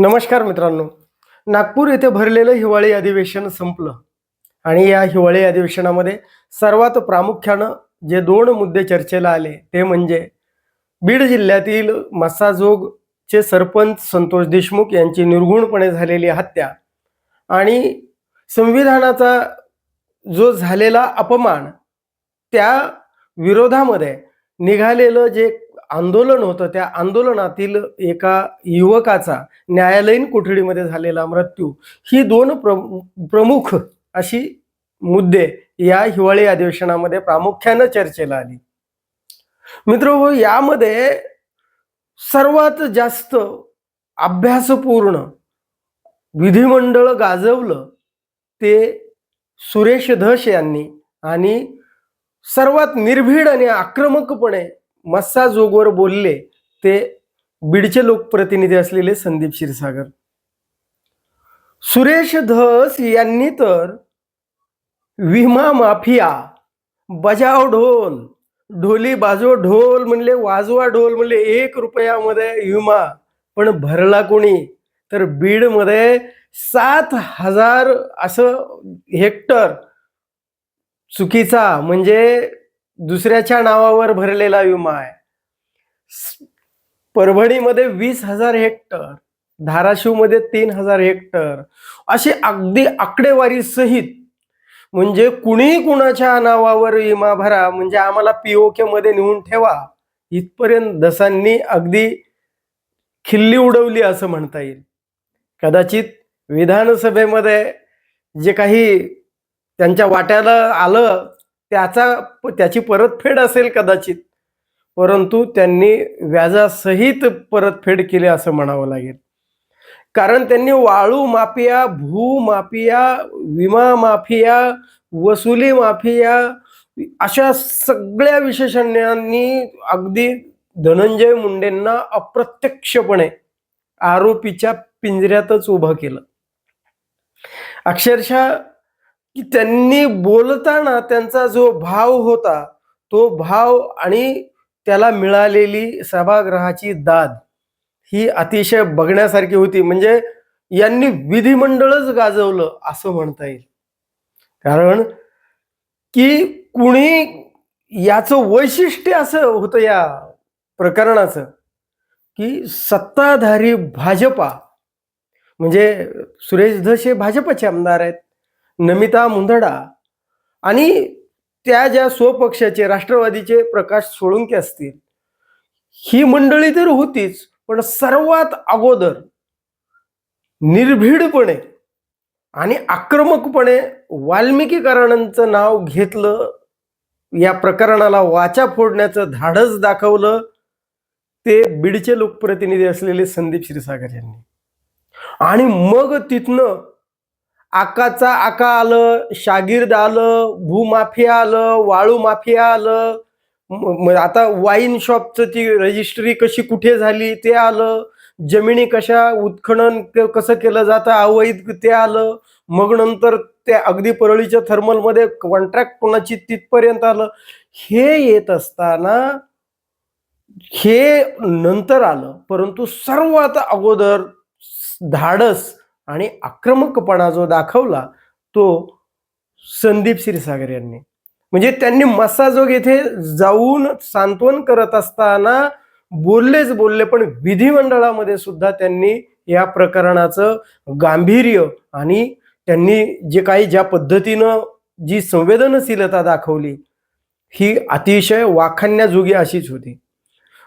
नमस्कार मित्रांनो. नागपूर येथे भरलेलं हिवाळी अधिवेशन संपलं. आणि या हिवाळी अधिवेशनामध्ये सर्वात प्रामुख्यानं जे दोन मुद्दे चर्चेला आले ते म्हणजे बीड जिल्ह्यातील मसाजोगचे सरपंच संतोष देशमुख यांची निर्घुणपणे झालेली हत्या आणि संविधानाचा जो झालेला अपमान त्या विरोधामध्ये निघालेलं जे आंदोलन होतं. त्या आंदोलनातील एका युवकाचा न्यायालयीन कोठडीमध्ये झालेला मृत्यू. ही दोन प्र प्रमुख अशी मुद्दे या हिवाळी अधिवेशनामध्ये प्रामुख्यानं चर्चेला आली. मित्र हो, यामध्ये सर्वात जास्त अभ्यासपूर्ण विधिमंडळ गाजवलं ते सुरेश धस यांनी आणि सर्वात निर्भीड आणि आक्रमकपणे मस्सा जोगवर बोलले ते बीडचे लोकप्रतिनिधी असलेले संदीप क्षीरसागर. सुरेश धस यांनी तर विमा माफिया बजाव ढोल ढोली बाजो ढोल म्हणले वाजवा ढोल म्हणले एक रुपयामध्ये विमा पण भरला कोणी? तर बीडमध्ये सात हजार असं हेक्टर चुकीचा म्हणजे दुसऱ्याच्या नावावर भरलेला विमा आहे. परभणीमध्ये वीस हजार हेक्टर धाराशिवमध्ये तीन हजार हेक्टर अशी अगदी आकडेवारी सहित म्हणजे कुणी कुणाच्या नावावर विमा भरा म्हणजे आम्हाला पीओके मध्ये नेऊन ठेवा. इथपर्यंत दसांनी अगदी खिल्ली उडवली असं म्हणता येईल. कदाचित विधानसभेमध्ये जे काही त्यांच्या वाट्याला आलं त्याचा त्याची परतफेड असेल कदाचित परंतु त्यांनी व्याजासहित परतफेड केली असं म्हणावं लागेल. कारण त्यांनी वाळू माफिया भू माफिया विमा माफिया वसुली माफिया अशा सगळ्या विशेषणांनी अगदी धनंजय मुंडेंना अप्रत्यक्षपणे आरोपीच्या पिंजऱ्यातच उभं केलं. अक्षरशः की त्यांनी बोलताना त्यांचा जो भाव होता तो भाव आणि त्याला मिळालेली सभागृहाची दाद ही अतिशय बघण्यासारखी होती. म्हणजे यांनी विधिमंडळच गाजवलं असं म्हणता येईल. कारण की कुणी याचं वैशिष्ट्य असं होतं या प्रकरणाचं की सत्ताधारी भाजपा म्हणजे सुरेश धस हे भाजपचे आमदार आहेत. नमिता मुंदडा आणि त्या ज्या स्वपक्षाचे राष्ट्रवादीचे प्रकाश सोळुंके असतील ही मंडळी तर होतीच पण सर्वात अगोदर निर्भीडपणे आणि आक्रमकपणे वाल्मिकीकरणांचं नाव घेतलं या प्रकरणाला वाचा फोडण्याचं धाडस दाखवलं ते बीडचे लोकप्रतिनिधी असलेले संदीप क्षीरसागर यांनी. आणि मग तिथनं आकाचा आका आलं शागिर्द आलं भूमाफिया आलं वाळू माफिया आलं आता वाईन शॉपचं ती रजिस्ट्री कशी कुठे झाली ते आलं जमिनी कशा उत्खनन कसं केलं जातं अवैध ते आलं मग नंतर त्या अगदी परळीच्या थर्मलमध्ये कॉन्ट्रॅक्ट कोणाची तिथपर्यंत आलं हे येत असताना हे नंतर आलं परंतु सर्वात अगोदर धाडस आणि आक्रमकपणा जो दाखवला तो संदीप क्षीरसागर यांनी. म्हणजे त्यांनी मस्साजोग येथे जाऊन सांत्वन करत असताना बोललेच बोलले पण विधिमंडळामध्ये सुद्धा त्यांनी या प्रकरणाचं गांभीर्य आणि त्यांनी जे काही ज्या पद्धतीनं जी संवेदनशीलता दाखवली ही अतिशय वाखाण्याजोगी अशीच होती.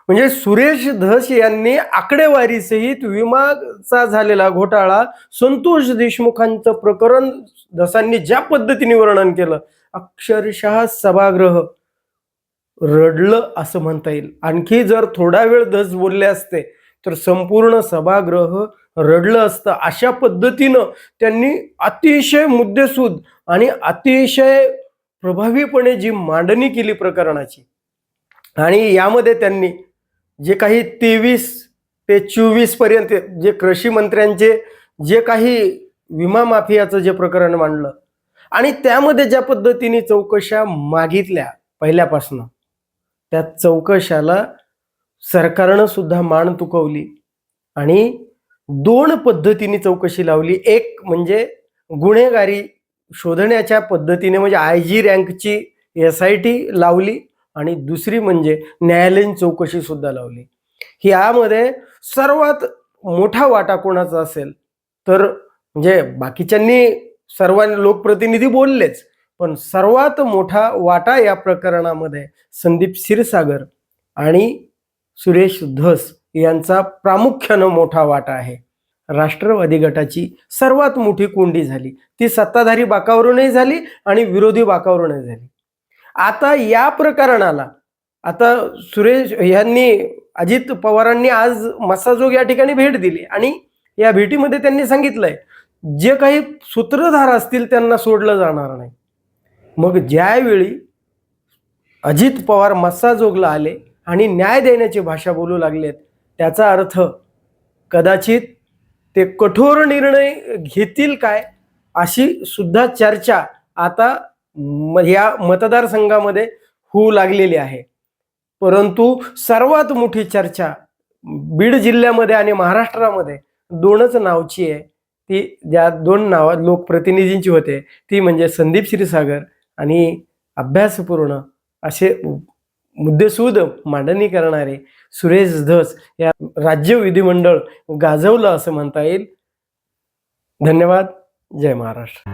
म्हणजे सुरेश धस यांनी आकडेवारीसहित विमाचा झालेला घोटाळा संतोष देशमुखांचं प्रकरण धसांनी ज्या पद्धतीने वर्णन केलं अक्षरशः सभागृह रडलं असं म्हणता येईल. आणखी जर थोडा वेळ धस बोलले असते तर संपूर्ण सभागृह रडलं असतं. अशा पद्धतीनं त्यांनी अतिशय मुद्देसूद आणि अतिशय प्रभावीपणे जी मांडणी केली प्रकरणाची आणि यामध्ये त्यांनी जे काही तेवीस ते चोवीसपर्यंत जे कृषी मंत्र्यांचे जे काही विमा माफियाचं जे प्रकरण मांडलं आणि त्यामध्ये ज्या पद्धतीने चौकशा मागितल्या पहिल्यापासनं त्या चौकशाला सरकारनं सुद्धा मान तुकवली आणि दोन पद्धतीने चौकशी लावली. एक म्हणजे गुन्हेगारी शोधण्याच्या पद्धतीने म्हणजे आय जी रँकची एस आय टी लावली आणि दुसरी म्हणजे न्यायालयीन चौकशी सुद्धा लावली. यामध्ये सर्वात मोठा वाटा कोणाचा असेल? तर म्हणजे बाकीच्यांनी सर्वांनी लोकप्रतिनिधी बोललेच पण सर्वात मोठा वाटा या प्रकरणामध्ये संदीप क्षीरसागर आणि सुरेश धस यांचा प्रामुख्यानं मोठा वाटा आहे. राष्ट्रवादी गटाची सर्वात मोठी कोंडी झाली. ती सत्ताधारी बाकावरूनही झाली आणि विरोधी बाकावरूनही झाली. आता या प्रकरणाला आता सुरेश यांनी अजित पवारांनी आज मस्साजोग या ठिकाणी भेट दिली. आणि या भेटीमध्ये त्यांनी सांगितलंय जे काही सूत्रधार असतील त्यांना सोडलं जाणार नाही. मग ज्यावेळी अजित पवार मस्साजोगला आले आणि न्याय देण्याची भाषा बोलू लागलेत त्याचा अर्थ कदाचित ते कठोर निर्णय घेतील काय अशी सुद्धा चर्चा आता या मतदारसंघामध्ये होऊ लागलेली आहे. परंतु सर्वात मोठी चर्चा बीड जिल्ह्यामध्ये आणि महाराष्ट्रामध्ये दोनच नावची आहे. ती ज्या दोन नाव लोकप्रतिनिधींची होते ती म्हणजे संदीप क्षीरसागर आणि अभ्यासपूर्ण असे मुद्देसूद मांडणी करणारे सुरेश धस या राज्य विधिमंडळ गाजवलं असं म्हणता येईल. धन्यवाद. जय महाराष्ट्र.